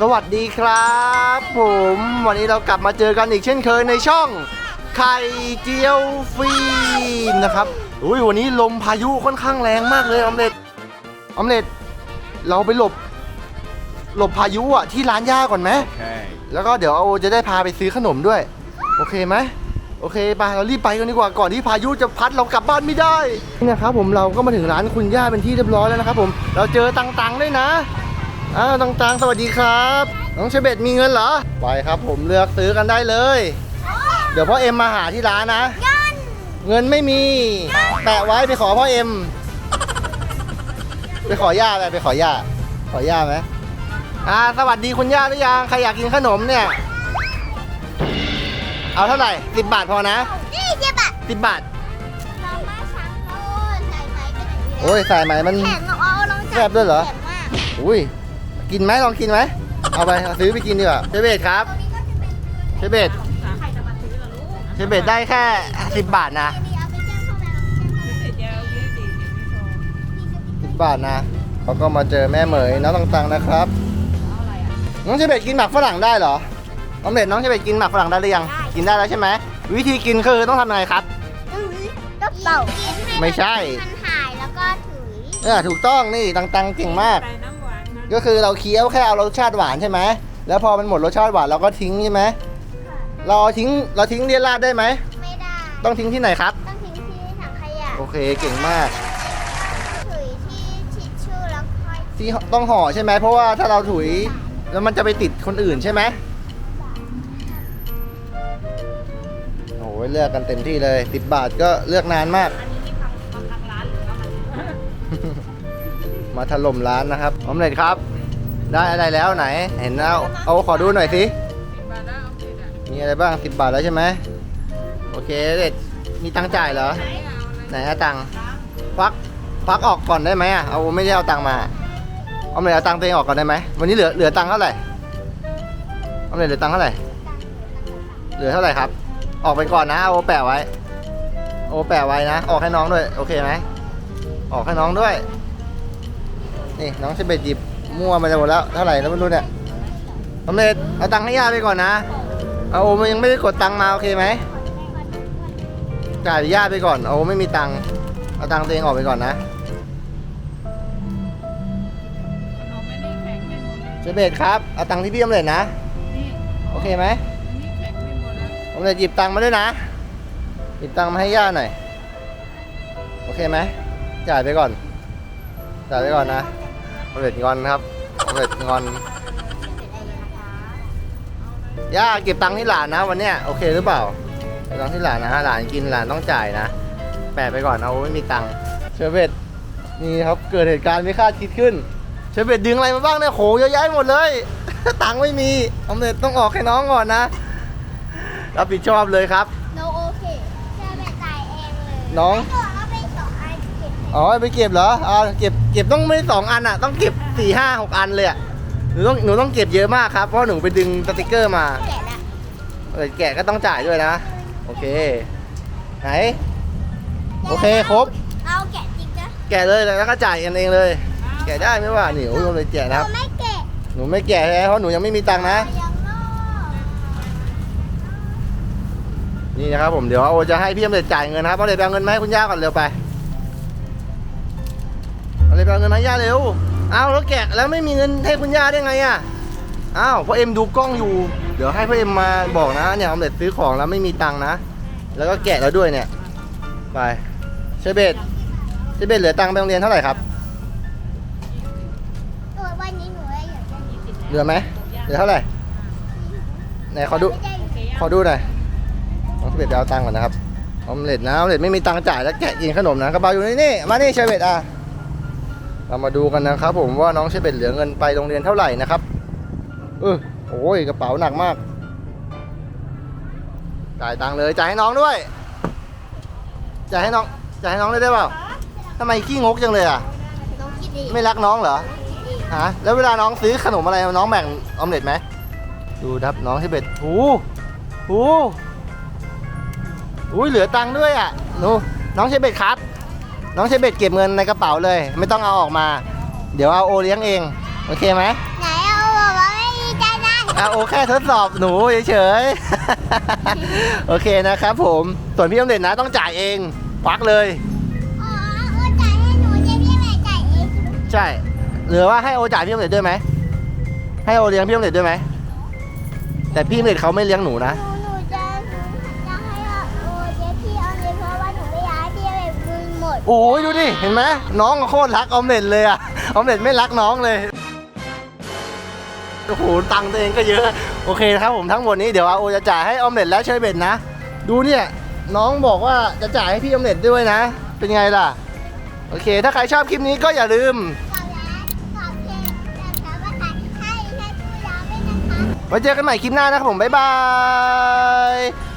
สวัสดีครับ ผมวันนี้เรากลับมาเจอกันอีกเช่นเคยในช่องไข่เจียวฟิล์มนะครับอุ้ยวันนี้ลมพายุค่อนข้างแรงมากเลยออมเล็ตออมเล็ตเราไปหลบ หลบพายุอะที่ร้านย่าก่อนไหม Okay. แล้วก็เดี๋ยวเอาจะได้พาไปซื้อขนมด้วย โอเคไหมโอเคไปเรารีบไปกันดีกว่าก่อนที่พายุจะพัดเรากลับบ้านไม่ได้นี่นะครับผมเราก็มาถึงร้านคุณย่าเป็นที่เรียบร้อยแล้วนะครับผมเราเจอตังๆด้วยนะ อ้าวตังๆสวัสดีครับ น้องเชเบตมีเงินเหรอไปครับผมเลือกซื้อกันได้เลย เดี๋ยวพ่อเอ็มมาหาที่ร้านนะ เงินไม่มี แปะไว้ไปขอพ่อเอ็ม ไปขอย่าไปไปขอย่า ขอย่าไหมอ่าสวัสดีคุณย่าหรือยังใครอยากกินขนมเนี่ย เอาเท่าไหร่สิบบาทพอนะนี่เจ็บอะสิบบาทเรามาช้างโอ้ใส่ไหมกันอย่างนี้โอ้ยสายไหมมันแข็งเอาลองจัแซ่บด้วยเหรอแข็งมากอุ้ย กินไหมลองกินไหมเอาไปเอาซื้อไปกินดีกว่าเชเบตครับตรงนี้ก็จะเป็นเชเบตเชเบตได้แค่สิบบาทนะอันนี้เอาไปแจ้งพ่อแม่เอาไปแจ้งพ่อแม่สิบบาทนะเขาก็มาเจอแม่เหมยน้องตังๆนะครับ น้องเชเบตกินหมักฝรั่งได้เหรอน้องเบตน้องเชเบตกินหมักฝรั่งได้หรือยังกินได้แล้วใช่ไหมวิธีกินคือต้องทำยังไงครับก็เป่าไม่ใช่มันหายแล้วก็ถือเออถูกต้องนี่ตังๆเก่งมาก ก็คือเราเคี้ยวแค่เอารสชาติหวานใช่ไหม แล้วพอมันหมดรสชาติหวานเราก็ทิ้งใช่ไหมเราเอาทิ้งเราทิ้งเรียราดได้ไหม ไม่ได้ ต้องทิ้งที่ไหนครับ ต้องทิ้งที่ถังขยะโอเคเก่งมากถือที่ทิชชู่แล้วค่อยที่ต้องห่อใช่ไหมเพราะว่าถ้าเราถุยแล้วมันจะไปติดคนอื่นใช่ไหมโอ้ยเลือกกันเต็มที่เลยสิบบาทก็เลือกนานมาก อันนี้ มันมาถล่มร้านนะครับออมเล็ตครับ ได้อะไรแล้วไหน เห็นแล้วเอาขอดูหน่อยสิสิบบาทแล้วเอาสิอะมีอะไรบ้างสิบบาทแล้วใช่ไหมโอเคเด็ดมีตังค์จ่ายเหรอ ไหนเอาอะไรไหนเอาตังค์ควักควักออกก่อนได้ไหมอะเอาไม่ได้เอาตังค์มาเอาเลยเอาตังค์ตัวเองออกก่อนได้ไหมวันนี้เหลือเหลือตังค์เท่าไหร่เอาเลยเหลือตังค์เท่าไหร่เหลือเท่าไหร่ครับ ออกไปก่อนนะเอาแปะไว้ โอแปะไว้นะ ออกให้น้องด้วย โอเคไหมออกให้น้องด้วย นี่น้องเชเบตหยิบมั่วมาจะหมดแล้วเท่าไหร่แล้วไม่รู้เนี่ยสำเร็จเอาตังค์ให้ย่าไปก่อนนะเอาโอมันยังไม่ได้กดตังค์มาโอเคไหมจ่ายญาติไปก่อนเอาไม่มีตังค์เอาตังค์ตัวเองออกไปก่อนนะเอาไม่ได้แข็งไม่หมดเบตครับเอาตังค์ที่พี่อมเล็ตนะโอเคไหมอันนี้แข็งไม่หมดแล้วอมเล็ตหยิบตังค์มาด้วยนะหยิบตังค์มาให้ย่าหน่อยโอเคไหมจ่ายไปก่อนจ่ายไปก่อนนะ อมเล็ตงอนครับอมเล็ตงอน ย่าเก็บตังค์ที่หลานนะ วันเนี้ยโอเคหรือเปล่าเก็บตังค์ที่หลานนะหลานกินหลานต้องจ่ายนะ แปะไปก่อนเอาไม่มีตังค์เชอร์เบตนี่ครับเกิดเหตุการณ์ไม่คาดคิดขึ้น เชอร์เบตดึงอะไรมาบ้างเนี่ยโหเยอะแยะหมดเลย ตังค์ไม่มีออมเล็ตต้องออกให้น้องก่อนนะรับผิดชอบเลยครับ โนโอเคแค่แม่จ่ายเองเลยน้องก็เอาไปสอง อันเก็บอ๋อไปเก็บเหรออ่าเก็บเก็บต้องไม่สองอันอะ ต้องเก็บสี่ห้าหกอันเลยอะหนูต้องหนูต้องเก็บเยอะมากครับเพราะหนูไปดึงสติกเกอร์มาแกะละเออแกะก็ต้องจ่ายด้วยนะ โอเค ไหน โอเคครบ เอาแกะจริงนะแกะเลยแล้วก็จ่ายกันเองเลย แกะได้ไหมวะนี่โอ้ยเลยแกะนะครับเราไม่แกะหนูไม่แกะแล้วเพราะหนูยังไม่มีตังค์นะ ยังนอกนี่นะครับผมเดี๋ยวโอจะให้พี่อมเด็ดจ่ายเงินนะครับเอาเลยไปเอาเงินมาให้คุณย่าก่อนเร็วไปเอาเลย ไปเอาเงินมาให้ย่าเร็วเอาแล้วแกะแล้วไม่มีเงินให้คุณย่าได้ไงอะอ้าวพ่อเอ็มดูกล้องอยู่ เดี๋ยวให้พ่อเอ็มมาบอกนะเนี่ยออมเด็ดซื้อของแล้วไม่มีตังค์นะ แล้วก็แกะแล้วด้วยเนี่ย ไปเชเบตเชเบตเหลือตังค์ไปโรงเรียนเท่าไหร่ครับตัววันนี้หนูได้อยากได้เหลือไหมเหลือเท่าไหร่ไหนขอดู ไม่ได้อยู่ขอดูหน่อยน้องเชเบตไปเอาตังค์ก่อนนะครับออมเล็ตนะออมเล็ตไม่มีตังค์จ่ายแล้วแกะกินขนมนะกระเป๋าอยู่นี่นี่ มานี่เชเบตอะ เรามาดูกันนะครับ ผมว่าน้องเชเบตเหลือเงินไปโรงเรียนเท่าไหร่นะครับเออโอ้ยกระเป๋าหนักมาก จ่ายตังค์เลยจ่ายให้น้องด้วย จ่ายให้น้องจ่ายให้น้องได้ได้เปล่าทำไมขี้งกจังเลยอะ น้องคิดดีไม่รักน้องเหรอคิดดีฮะ แล้วเวลาน้องซื้อขนมอะไรน้องแบ่งออมเล็ตไหม ดูครับน้องที่เบ็ดหูหูอุ้ยเหลือตังค์ด้วยอะหนูน้องเชเบ็ดครับ น้องเชเบ็ดเก็บเงินในกระเป๋าเลย ไม่ต้องเอาออกมา เดี๋ยวเอาโอเลี้ยงเอง โอเคไหมไหนเอาบอกว่าไม่มีอะโอแค่ทดสอบหนูเฉยๆ โอเคนะครับผม ส่วนพี่ออมเล็ตนะต้องจ่ายเองควักเลย อ๋อโอ้จ่ายให้หนูเจ๊พี่แม่จ่ายเองใช่ หรือว่าให้โอจ่ายพี่ออมเล็ตด้วยไหม ให้โอเลี้ยงพี่ออมเล็ตด้วยไหม แต่พี่ออมเล็ตเขาไม่เลี้ยงหนูนะ หนู โอ้ยดูดิ เห็นไหมน้องโคตรรักออมเล็ตเลยอะออมเล็ตไม่รักน้องเลยโอ้โหตังค์ตัวเองก็เยอะ โอเคนะครับผมทั้งหมดนี้เดี๋ยวอาโอจะจ่ายให้ออมเล็ตและเชยเบ็ดนะ ดูเนี่ยน้องบอกว่าจะจ่ายให้พี่ออมเล็ตด้วยนะ เป็นไงล่ะ โอเค ถ้าใครชอบคลิปนี้ก็อย่าลืม ไว้เจอกันใหม่คลิปหน้านะครับผม บ๊ายบาย